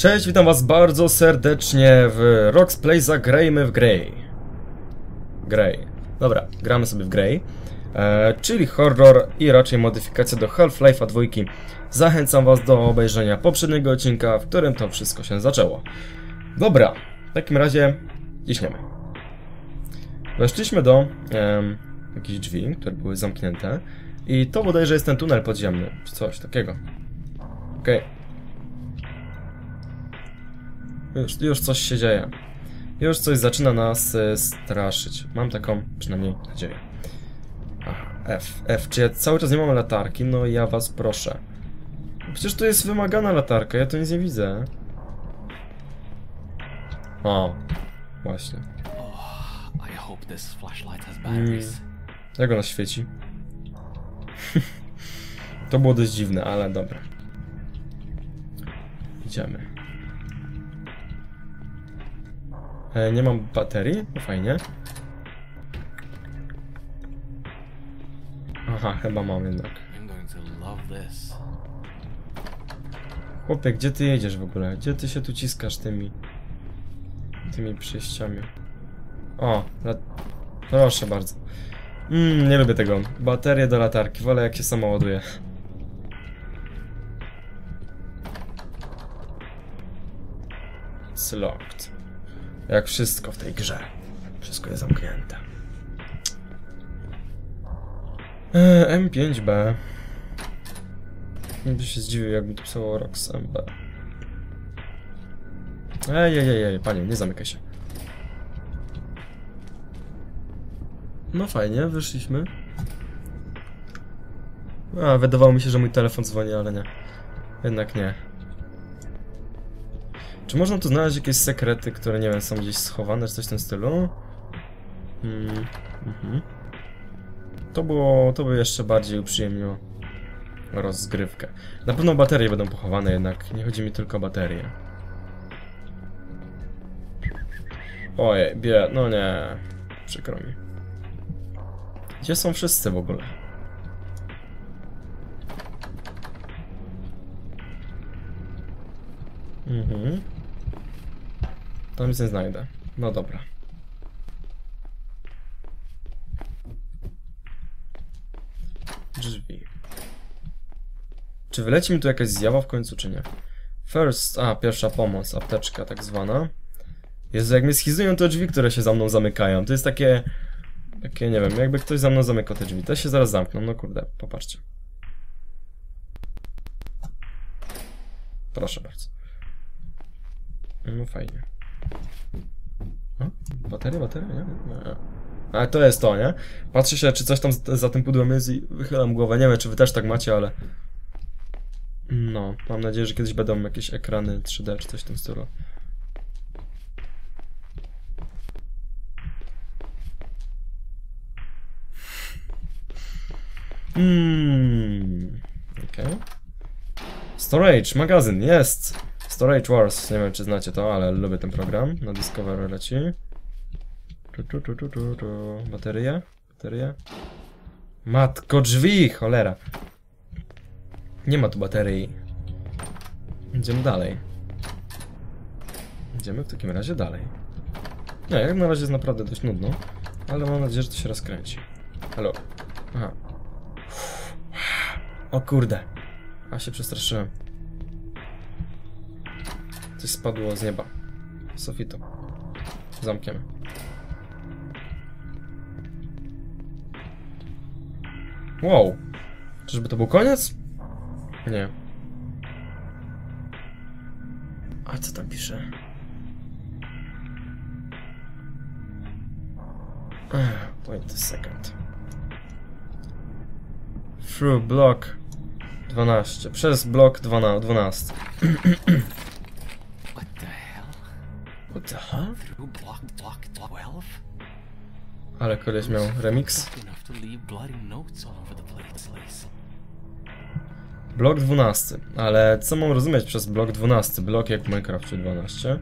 Cześć, witam was bardzo serdecznie w Rox Play Zagrajmy w Grey. Grey. Dobra, gramy sobie w Grey. E, czyli horror i raczej modyfikacja do Half-Life'a 2. Zachęcam was do obejrzenia poprzedniego odcinka, w którym to wszystko się zaczęło. Dobra, w takim razie ciśniemy. Weszliśmy do jakichś drzwi, które były zamknięte. I to bodajże jest ten tunel podziemny, coś takiego. Okej. Już, już coś się dzieje. Już coś zaczyna nas e, straszyć. Mam taką przynajmniej nadzieję. Aha, F, F. Czy ja cały czas nie mam latarki? No ja was proszę. Przecież tu jest wymagana latarka, ja tu nic nie widzę. O, właśnie. Has Mm, jak ona świeci? to było dość dziwne, ale dobra. Idziemy. E, nie mam baterii? No fajnie. Aha, chyba mam jednak. Chłopie, gdzie ty jedziesz w ogóle? Gdzie ty się tu ciskasz tymi... tymi przejściami? O, la... proszę bardzo. Mm, nie lubię tego. Baterie do latarki, wolę jak się samo ładuje. It's locked. Jak wszystko w tej grze. Wszystko jest zamknięte. Eee, M5B. By się zdziwił, jakby to pisało Rox MB. Ej, ej, ej, panie, nie zamykaj się. No fajnie, wyszliśmy. A, wydawało mi się, że mój telefon dzwoni, ale nie. Jednak nie. Czy można tu znaleźć jakieś sekrety, które, nie wiem, są gdzieś schowane, czy coś w tym stylu? Hmm, mhm. To było, to by jeszcze bardziej uprzyjemniło rozgrywkę. Na pewno baterie będą pochowane jednak, nie chodzi mi tylko o baterie. Ojej, bie... no nie, przykro mi. Gdzie są wszyscy w ogóle? Mhm. Tam nic nie znajdę. No dobra. Drzwi. Czy wyleci mi tu jakaś zjawa w końcu, czy nie? First, a, pierwsza pomoc, apteczka tak zwana. Jezu, jak mnie schizują te drzwi, które się za mną zamykają. To jest takie... Takie, nie wiem, jakby ktoś za mną zamykał te drzwi. Te się zaraz zamkną, no kurde, popatrzcie. Proszę bardzo. No fajnie. Bateria, bateria, nie? nie. Ale to jest to, nie? Patrzę się, czy coś tam za, tym pudłem jest i wychylam głowę. Nie wiem, czy wy też tak macie, ale... No, mam nadzieję, że kiedyś będą jakieś ekrany 3D czy coś w tym stylu. Hmm. Okej. Storage, magazyn, jest! Storage Wars, nie wiem czy znacie to, ale lubię ten program. Na Discovery leci. Tu, tu, tu, tu, tu, tu. Baterie? Baterie? Matko, drzwi! Cholera. Nie ma tu baterii. Idziemy dalej. Idziemy w takim razie dalej. Nie, jak na razie jest naprawdę dość nudno, ale mam nadzieję, że to się rozkręci. Halo. Aha. O kurde. A się przestraszyłem. Coś spadło z nieba. Z Sofitu. Zamkiem. Wow. Czyżby to był koniec? Nie. A co tam pisze? Wait a second. Through block 12. Przez blok 12. 12. What the hell? What the hell? Through block, block 12? Ale koleś miał remix. Blok 12. Ale co mam rozumieć przez blok 12? Blok jak w Minecrafcie 12.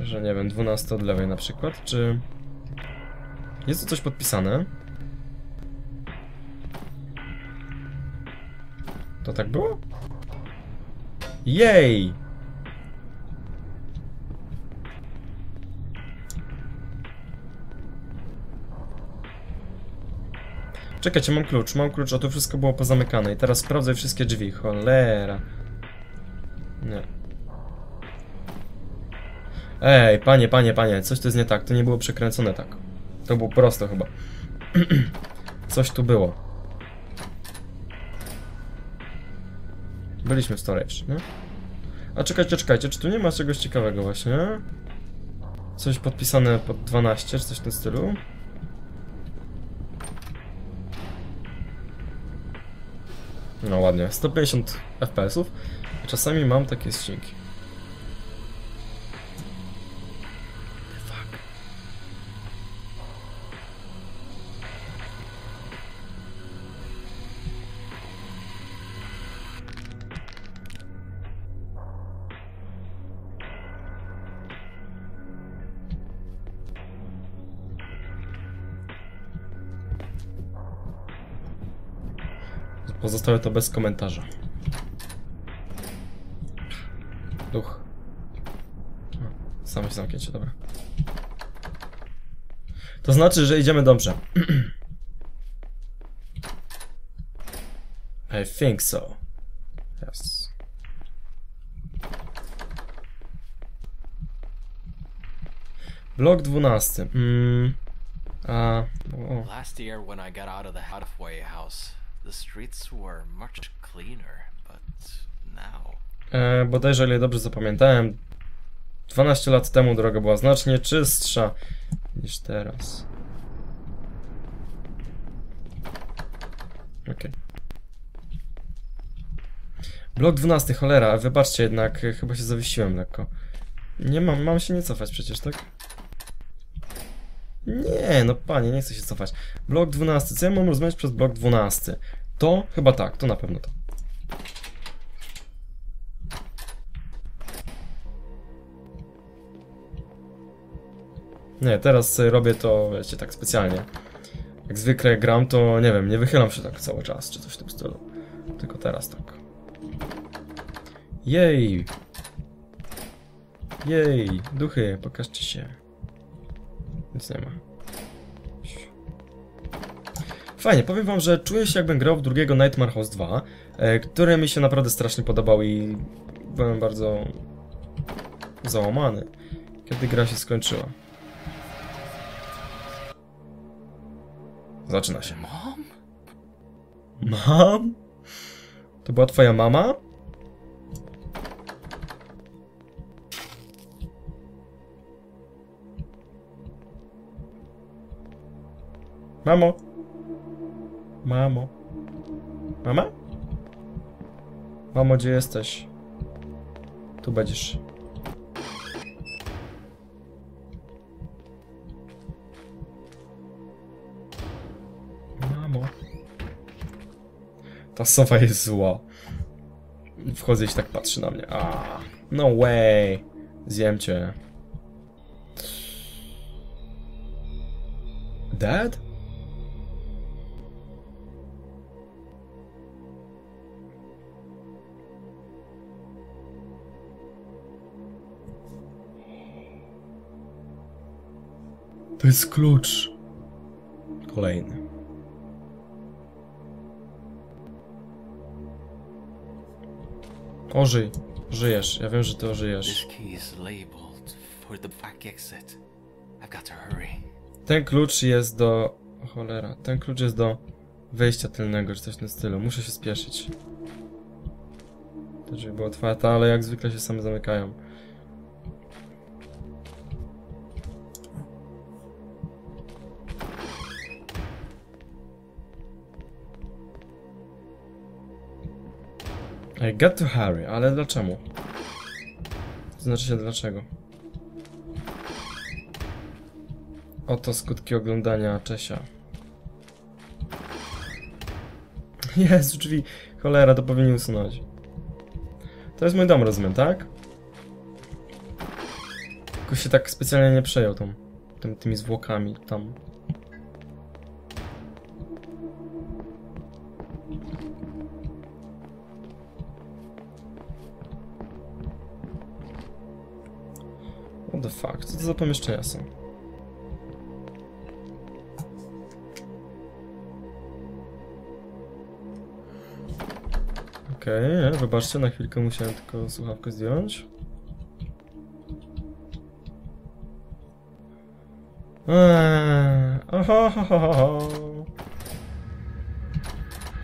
Że nie wiem, 12 od lewej na przykład, czy... Jest tu coś podpisane? To tak było? Jej! Czekajcie, mam klucz, mam klucz, a tu wszystko było pozamykane i teraz sprawdzaj wszystkie drzwi, cholera. Nie. Ej, panie, panie, panie, coś tu jest nie tak, to nie było przekręcone tak. To było prosto chyba. coś tu było. Byliśmy w storage, nie? A czekajcie, czekajcie, czy tu nie ma czegoś ciekawego właśnie? Coś podpisane pod 12, czy coś w tym stylu? No ładnie, 150 FPS-ów. Czasami mam takie ścinki. Pozostałe to bez komentarza. Duch. O, się zamknięcie, dobra. To znaczy, że idziemy dobrze. I think so. Yes. Blok 12. Mm. A. O. Last year, when I got out of the halfway house, the streets were much cleaner, but now. E, bodajże, ile dobrze zapamiętałem, 12 lat temu droga była znacznie czystsza niż teraz. Okej. Blok 12, cholera, wybaczcie jednak, chyba się zawiesiłem lekko. Nie mam, mam się nie cofać przecież, tak? Nie, no panie, nie chcę się cofać. Blok 12, co ja mam rozumieć przez blok 12? To chyba tak, to na pewno to. Nie, teraz robię to, wiecie, tak specjalnie. Jak zwykle gram, to nie wiem, nie wychylam się tak cały czas, czy coś w tym stylu. Tylko teraz tak. Jej! Jej! Duchy, pokażcie się. Nic nie ma. Fajnie, powiem wam, że czuję się jakbym grał w drugiego Nightmare House 2, e, które mi się naprawdę strasznie podobał i byłem bardzo załamany, kiedy gra się skończyła. Zaczyna się. Mom? Mam? To była twoja mama? Mamo? Mamo? Mama? Mamo, gdzie jesteś? Tu będziesz. Mamo. Ta sowa jest zła. Wchodzę i się tak patrzy na mnie. A, no way. Zjem cię. Dad? To jest klucz. Kolejny. Ożyj. Żyjesz. Ja wiem, że ty ożyjesz. to. Ten klucz jest do... O cholera. Ten klucz jest do wejścia tylnego, czy coś w tym stylu. Muszę się spieszyć. Te drzwi były otwarte, ale jak zwykle się same zamykają. I got to hurry, ale dlaczego? Znaczy się dlaczego? Oto skutki oglądania Czesia. Jest drzwi. Cholera, to powinien usunąć. To jest mój dom, rozumiem, tak? Tylko się tak specjalnie nie przejął tą, tym, tymi zwłokami tam. What the fuck? Co to za pomieszczenia są? Okej, okay, wybaczcie, na chwilkę musiałem tylko słuchawkę zdjąć. Eee, oho, ho.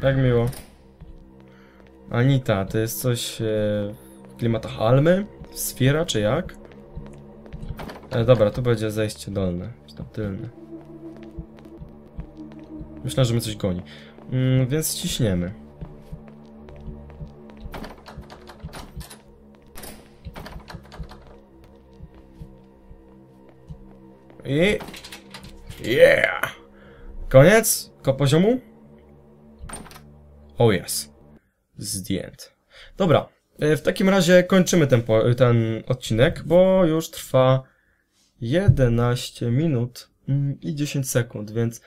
Jak miło. Anita, to jest coś e, w klimatach Almy? Sfiera czy jak? E, dobra, tu będzie zejście dolne, czy tam tylne. Myślę, że mnie coś goni. Mm, więc ciśniemy. I... Yeah! Koniec? Ko poziomu? Oh yes. Zdjęt. Dobra, e, w takim razie kończymy ten, ten odcinek, bo już trwa 11 minut mm, i 10 sekund, więc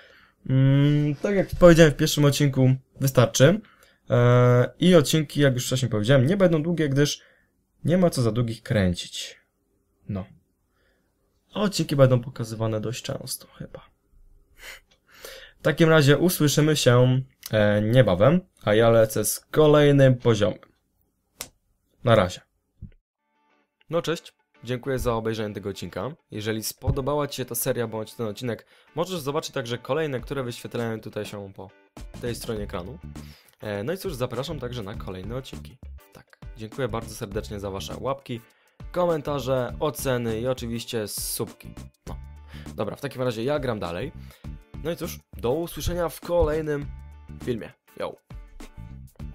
mm, tak jak powiedziałem w pierwszym odcinku, wystarczy. E, I odcinki, jak już wcześniej powiedziałem, nie będą długie, gdyż nie ma co za długich kręcić. No. Odcinki będą pokazywane dość często, chyba. W takim razie usłyszymy się e, niebawem, a ja lecę z kolejnym poziomem. Na razie. No cześć, dziękuję za obejrzenie tego odcinka. Jeżeli spodobała Ci się ta seria bądź ten odcinek, możesz zobaczyć także kolejne, które wyświetlają tutaj się po tej stronie ekranu. E, no i cóż, zapraszam także na kolejne odcinki. Tak, dziękuję bardzo serdecznie za Wasze łapki, komentarze, oceny i oczywiście subki. No, dobra, w takim razie ja gram dalej. No i cóż, do usłyszenia w kolejnym filmie. Yo.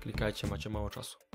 Klikajcie, macie mało czasu.